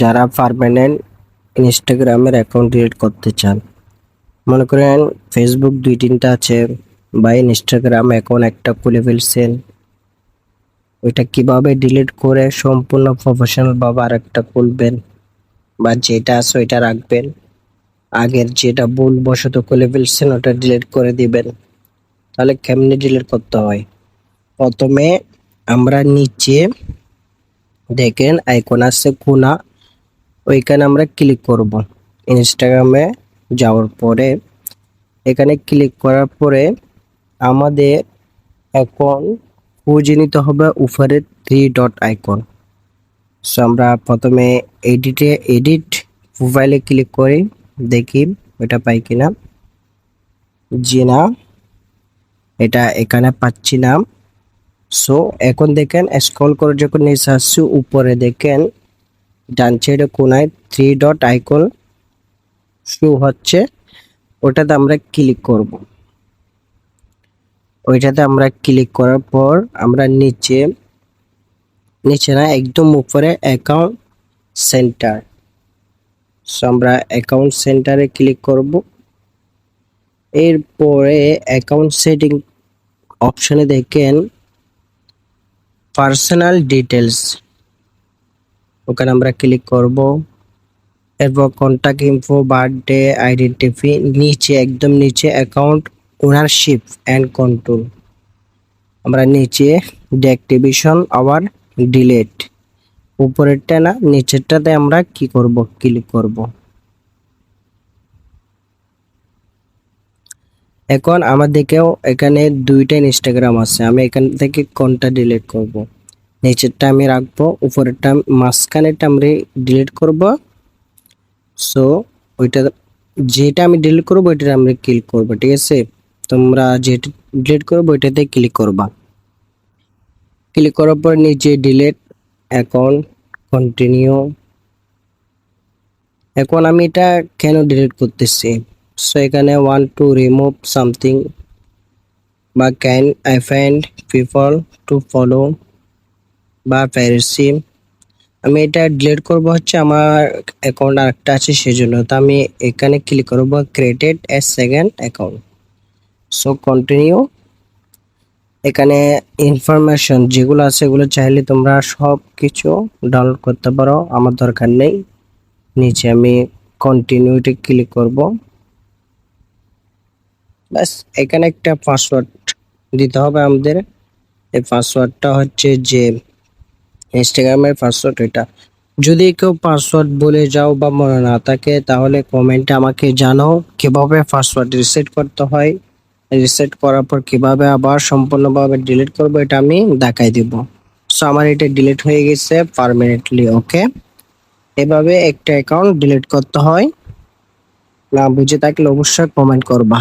যারা পারমানেন্ট ইনস্টাগ্রামের account delete করতে চান, মনে করেন ফেসবুক দুই তিনটা আছে বা ইনস্টাগ্রাম অ্যাকাউন্ট একটা খুলে ফেলছেন, ওইটা কীভাবে ডিলিট করে সম্পূর্ণ প্রফেশনাল ভাবে আরেকটা খুলবেন বা যেটা আছে ওইটা রাখবেন, আগের যেটা ভুল বশত খুলে ফেলছেন ওটা ডিলিট করে দিবেন, তাহলে কেমনি ডিলিট করতে হয়? প্রথমে আমরা নিচে দেখেন আইকন আছে কোনা ওইখানে আমরা ক্লিক করব। ইনস্টাগ্রামে যাওয়ার পরে, এখানে ক্লিক করার পরে আমাদের এখন খুঁজে নিতে হবে উপরে থ্রি ডট আইকন সো আমরা প্রথমে এডিটে এডিট প্রোফাইলে ক্লিক করি, দেখি ওটা পাই কিনা। জি না, এটা এখানে পাচ্ছি না। সো এখন দেখেন স্ক্রল করে যখন নিচে আসছি, উপরে দেখেন ডান সাইডে কোনায় থ্রি ডট আইকন শো হচ্ছে, ওটাতে আমরা ক্লিক করব। ওইটাতে আমরা ক্লিক করার পর আমরা নিচে নিচে না, একদম উপরে অ্যাকাউন্ট সেন্টার সো আমরা অ্যাকাউন্ট সেন্টারে ক্লিক করব। এরপরে অ্যাকাউন্ট সেটিং অপশনে দেখেন পার্সোনাল ডিটেলস ওখানে আমরা ক্লিক করব। এরপর কন্ট্যাক্ট ইনফো বার্থডে আইডেন্টিফি নিচে, একদম নিচে অ্যাকাউন্ট ওনারশিপ অ্যান্ড কন্ট্রোল আমরা নিচে ডিঅ্যাক্টিভেশন আবার ডিলেট উপরেরটা না, নিচেরটাতে আমরা কি করব? ক্লিক করব। এখন আমাদেরকেও এখানে দুইটা ইনস্টাগ্রাম আছে। আমি এখান থেকে কোনটা ডিলিট করব? নিচেরটা আমি রাখব, উপরেরটা মাঝখানেরটা আমরা ডিলিট করব। সো ওইটা যেটা আমি ডিলিট করব ওইটা আমরা ক্লিক করব, ঠিক আছে? তোমরা যেটা ডিলিট করব, ওইটাতে ক্লিক করবা। ক্লিক করার পর নিচে ডিলিট অ্যাকাউন্ট কন্টিনিউ এখন আমি এটা কেন ডিলিট করতেছি? সো এখানে ওয়ান টু রিমুভ সামথিং বা can I find people to follow বা প্যারেসি আমি এটা ডিলিট করব হচ্ছে আমার অ্যাকাউন্ট আরেকটা আছে সেজন্য। তো আমি এখানে ক্লিক করব created a second account so continue এখানে ইনফরমেশন যেগুলো আছে এগুলো চাইলে তোমরা সব কিছু ডাউনলোড করতে পারো, আমার দরকার নেই। নিচে আমি কন্টিনিউটি ক্লিক করব। ব্যাস, এখানে একটা পাসওয়ার্ড দিতে হবে আমাদের। এই পাসওয়ার্ডটা হচ্ছে যে ইনস্টাগ্রামের পাসওয়ার্ড এটা। যদি কেউ পাসওয়ার্ড বলে যাও বা মনে না থাকে, তাহলে কমেন্টে আমাকে জানাও কীভাবে পাসওয়ার্ড রিসেট করতে হয়। রিসেট করার পর কীভাবে আবার সম্পূর্ণভাবে ডিলিট করব, এটা আমি দেখাই দিব। সো আমার এটা ডিলিট হয়ে গেছে পারমানেন্টলি ওকে এভাবে একটা অ্যাকাউন্ট ডিলিট করতে হয়। না বুঝে থাকলে অবশ্যই কমেন্ট করবা।